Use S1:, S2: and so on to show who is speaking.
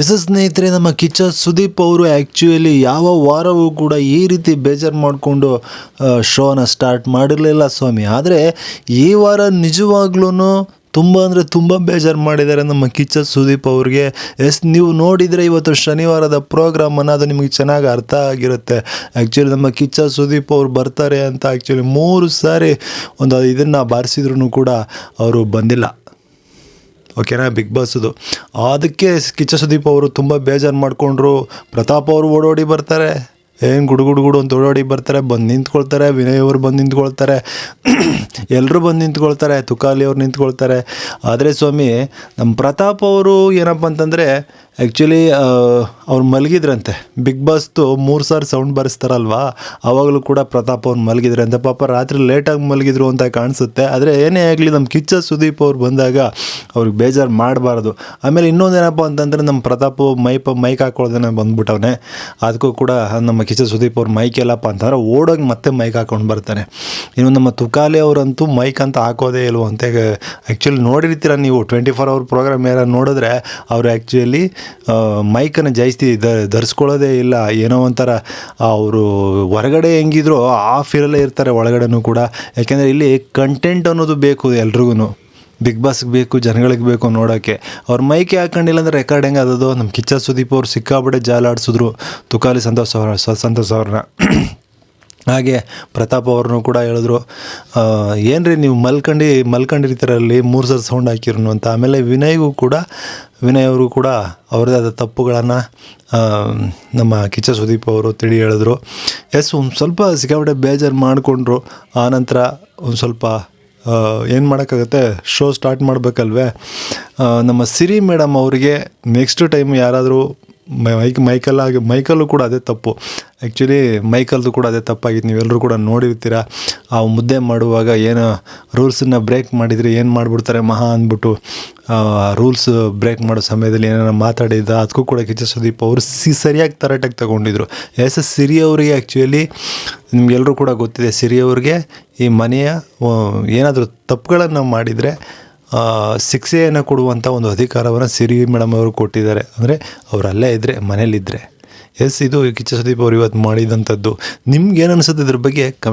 S1: S ಸ್ನೇಹಿತರೆ, ನಮ್ಮ ಕಿಚ್ಚ ಸುದೀಪ್ ಅವರು ಆ್ಯಕ್ಚುಲಿ ಯಾವ ವಾರವೂ ಕೂಡ ಈ ರೀತಿ ಬೇಜಾರು ಮಾಡಿಕೊಂಡು ಶೋನ ಸ್ಟಾರ್ಟ್ ಮಾಡಿರಲಿಲ್ಲ ಸ್ವಾಮಿ. ಆದರೆ ಈ ವಾರ ನಿಜವಾಗ್ಲೂ ತುಂಬ ಅಂದರೆ ತುಂಬ ಬೇಜಾರು ಮಾಡಿದ್ದಾರೆ ನಮ್ಮ ಕಿಚ್ಚ ಸುದೀಪ್ ಅವ್ರಿಗೆ. ಎಸ್, ನೀವು ನೋಡಿದರೆ ಇವತ್ತು ಶನಿವಾರದ ಪ್ರೋಗ್ರಾಮನ್ನು ಅದು ನಿಮಗೆ ಚೆನ್ನಾಗಿ ಅರ್ಥ ಆಗಿರುತ್ತೆ. ಆ್ಯಕ್ಚುಲಿ ನಮ್ಮ ಕಿಚ್ಚ ಸುದೀಪ್ ಅವ್ರು ಬರ್ತಾರೆ ಅಂತ ಆ್ಯಕ್ಚುಲಿ ಮೂರು ಸಾರಿ ಒಂದು ಇದನ್ನು ಬಾರಿಸಿದ್ರು ಕೂಡ ಅವರು ಬಂದಿಲ್ಲ. ಓಕೆನಾ ಬಿಗ್ ಬಾಸ್ದು ಅದಕ್ಕೆ ಕಿಚ್ಚ ಸುದೀಪ್ ಅವರು ತುಂಬ ಬೇಜಾರು ಮಾಡಿಕೊಂಡ್ರು. ಪ್ರತಾಪ್ ಅವರು ಓಡೋಡಿ ಬರ್ತಾರೆ. ಏನು ಗುಡು ಗುಡು ಅಂತ ಓಡೋಡಿ ಬರ್ತಾರೆ. ಬಂದು ನಿಂತ್ಕೊಳ್ತಾರೆ. ವಿನಯ್ ಅವರು ಬಂದು ನಿಂತ್ಕೊಳ್ತಾರೆ. ಎಲ್ಲರೂ ಬಂದು ನಿಂತ್ಕೊಳ್ತಾರೆ. ತುಕಾಲಿ ಅವ್ರು ನಿಂತ್ಕೊಳ್ತಾರೆ. ಆದರೆ ಸ್ವಾಮಿ ನಮ್ಮ ಪ್ರತಾಪ್ ಅವರು ಏನಪ್ಪ ಅಂತಂದರೆ ಆ್ಯಕ್ಚುಲಿ ಅವ್ರು ಮಲಗಿದ್ರಂತೆ. ಬಿಗ್ ಬಾಸ್ದು ಮೂರು ಸಾರಿ ಸೌಂಡ್ ಬರೆಸ್ತಾರಲ್ವಾ? ಆವಾಗಲೂ ಕೂಡ ಪ್ರತಾಪ್ ಅವ್ರು ಮಲಗಿದ್ರಂತೆ ಪಾಪ ರಾತ್ರಿ ಲೇಟಾಗಿ ಮಲಗಿದ್ರು ಅಂತ ಕಾಣಿಸುತ್ತೆ. ಆದರೆ ಏನೇ ಆಗಲಿ ನಮ್ಮ ಕಿಚ್ಚ ಸುದೀಪ್ ಅವ್ರು ಬಂದಾಗ ಅವ್ರಿಗೆ ಬೇಜಾರು ಮಾಡಬಾರ್ದು. ಆಮೇಲೆ ಇನ್ನೊಂದೇನಪ್ಪ ಅಂತಂದರೆ ನಮ್ಮ ಪ್ರತಾಪ್ ಮೈಪ್ ಮೈಕ್ ಹಾಕೊಳ್ಳೋದನ್ನ ಬಂದ್ಬಿಟ್ಟವನೆ. ಅದಕ್ಕೂ ಕೂಡ ನಮ್ಮ ಕಿಚ್ಚ ಸುದೀಪ್ ಅವ್ರು ಮೈಕ್ ಎಲ್ಲಪ್ಪ ಅಂತಂದ್ರೆ ಓಡೋಗಿ ಮತ್ತೆ ಮೈಕ್ ಹಾಕೊಂಡು ಬರ್ತಾನೆ. ಇನ್ನು ನಮ್ಮ ತುಕಾಲಿ ಅವರಂತೂ ಮೈಕ್ ಅಂತ ಹಾಕೋದೇ ಇಲ್ವ ಅಂತ. ಆ್ಯಕ್ಚುಲಿ ನೋಡಿರ್ತೀರ ನೀವು ಟ್ವೆಂಟಿ ಫೋರ್ ಅವರ್ ಪ್ರೋಗ್ರಾಮ್ ಯಾರು ನೋಡಿದ್ರೆ ಅವರು ಆ್ಯಕ್ಚುಲಿ ಮೈಕನ್ನು ಜಾಸ್ತಿ ಧರಿಸ್ಕೊಳ್ಳೋದೇ ಇಲ್ಲ. ಏನೋ ಒಂಥರ ಅವರು ಹೊರಗಡೆ ಹೆಂಗಿದ್ರು ಆ ಫೀಲಲ್ಲೇ ಇರ್ತಾರೆ ಒಳಗಡೆನೂ ಕೂಡ. ಯಾಕೆಂದರೆ ಇಲ್ಲಿ ಕಂಟೆಂಟ್ ಅನ್ನೋದು ಬೇಕು ಎಲ್ರಿಗೂ ಬಿಗ್ ಬಾಸ್ಗೆ ಬೇಕು, ಜನಗಳಿಗೆ ಬೇಕು ನೋಡೋಕ್ಕೆ ಅವ್ರ ಮೈಕೆ ಹಾಕೊಂಡಿಲ್ಲ ಅಂದರೆ ರೆಕಾರ್ಡ್ ಹೆಂಗೆ ಆದದು ನಮ್ಮ ಕಿಚ್ಚ ಸುದೀಪ್ ಅವ್ರು ಸಿಕ್ಕಾಬಿಟ್ಟೆ ಜಾಲಾಡಿಸಿದ್ರು. ತುಕಾಲಿ ಸಂತೋಷ ಸಂತೋಷ್ ಅವ್ರನ್ನ. ಹಾಗೆ ಪ್ರತಾಪ್ ಅವ್ರನ್ನೂ ಕೂಡ ಹೇಳಿದ್ರು ಏನು ರೀ ನೀವು ಮಲ್ಕಂಡು ಮಲ್ಕೊಂಡಿರ್ತೀರಲ್ಲಿ ಮೂರು ಸಲ ಸೌಂಡ್ ಹಾಕಿರ್ನು ಅಂತ. ಆಮೇಲೆ ವಿನಯ್ಗೂ ಕೂಡ, ವಿನಯ್ ಅವರು ಕೂಡ ಅವ್ರದ್ದೇ ಆದ ತಪ್ಪುಗಳನ್ನು ನಮ್ಮ ಕಿಚ್ಚ ಸುದೀಪ್ ಅವರು ತಿಳಿ ಹೇಳಿದ್ರು. ಎಸ್, ಒಂದು ಸ್ವಲ್ಪ ಸಿಕ್ಕಾಪಟ್ಟೆ ಬೇಜಾರು ಮಾಡಿಕೊಂಡ್ರು. ಆನಂತರ ಒಂದು ಸ್ವಲ್ಪ ಏನು ಮಾಡೋಕ್ಕಾಗತ್ತೆ? ಶೋ ಸ್ಟಾರ್ಟ್ ಮಾಡಬೇಕಲ್ವೇ? ನಮ್ಮ ಸಿರಿ ಮೇಡಮ್ ಅವರಿಗೆ ನೆಕ್ಸ್ಟ್ ಟೈಮ್ ಯಾರಾದರೂ ಮೈಕ್ ಮೈಕಲ್ ಆಗಿ ಮೈಕಲ್ಲು ಕೂಡ ಅದೇ ತಪ್ಪು. ಆ್ಯಕ್ಚುಲಿ ಮೈಕಲ್ದು ಕೂಡ ಅದೇ ತಪ್ಪಾಗಿತ್ತು. ನೀವೆಲ್ಲರೂ ಕೂಡ ನೋಡಿರ್ತೀರ, ಆ ಮುದ್ದೆ ಮಾಡುವಾಗ ಏನು ರೂಲ್ಸನ್ನು ಬ್ರೇಕ್ ಮಾಡಿದರೆ ಏನು ಮಾಡಿಬಿಡ್ತಾರೆ ಮಹಾ ಅಂದ್ಬಿಟ್ಟು ರೂಲ್ಸ್ ಬ್ರೇಕ್ ಮಾಡೋ ಸಮಯದಲ್ಲಿ ಏನಾರ ಮಾತಾಡಿದ ಅದಕ್ಕೂ ಕೂಡ ಕಿಚ್ಚ ಸುದೀಪ್ ಅವರು ಸಿ ಸರಿಯಾಗಿ ತರಾಟೆಗೆ ತಗೊಂಡಿದ್ರು. ಎಸ್ ಎಸ್ ಸಿರಿ ಅವರಿಗೆ ಆ್ಯಕ್ಚುಲಿ ನಿಮಗೆಲ್ಲರೂ ಕೂಡ ಗೊತ್ತಿದೆ ಸಿರಿ ಅವ್ರಿಗೆ ಈ ಮನೆಯ ಏನಾದರೂ ತಪ್ಪುಗಳನ್ನು ಮಾಡಿದರೆ ಶಿಕ್ಷೆಯನ್ನು ಕೊಡುವಂಥ ಒಂದು ಅಧಿಕಾರವನ್ನು ಸಿರಿ ಮೇಡಮ್ ಅವರು ಕೊಟ್ಟಿದ್ದಾರೆ. ಅಂದರೆ ಅವರಲ್ಲೇ ಇದ್ದರೆ ಮನೇಲಿದ್ದರೆ ಎಸ್, ಇದು ಕಿಚ್ಚ ಸುದೀಪ್ ಅವರು ಇವತ್ತು ಮಾಡಿದಂಥದ್ದು. ನಿಮ್ಗೆ ಏನು ಅನಿಸುತ್ತೆ ಇದ್ರ ಬಗ್ಗೆ ಕಮೆಂಟ್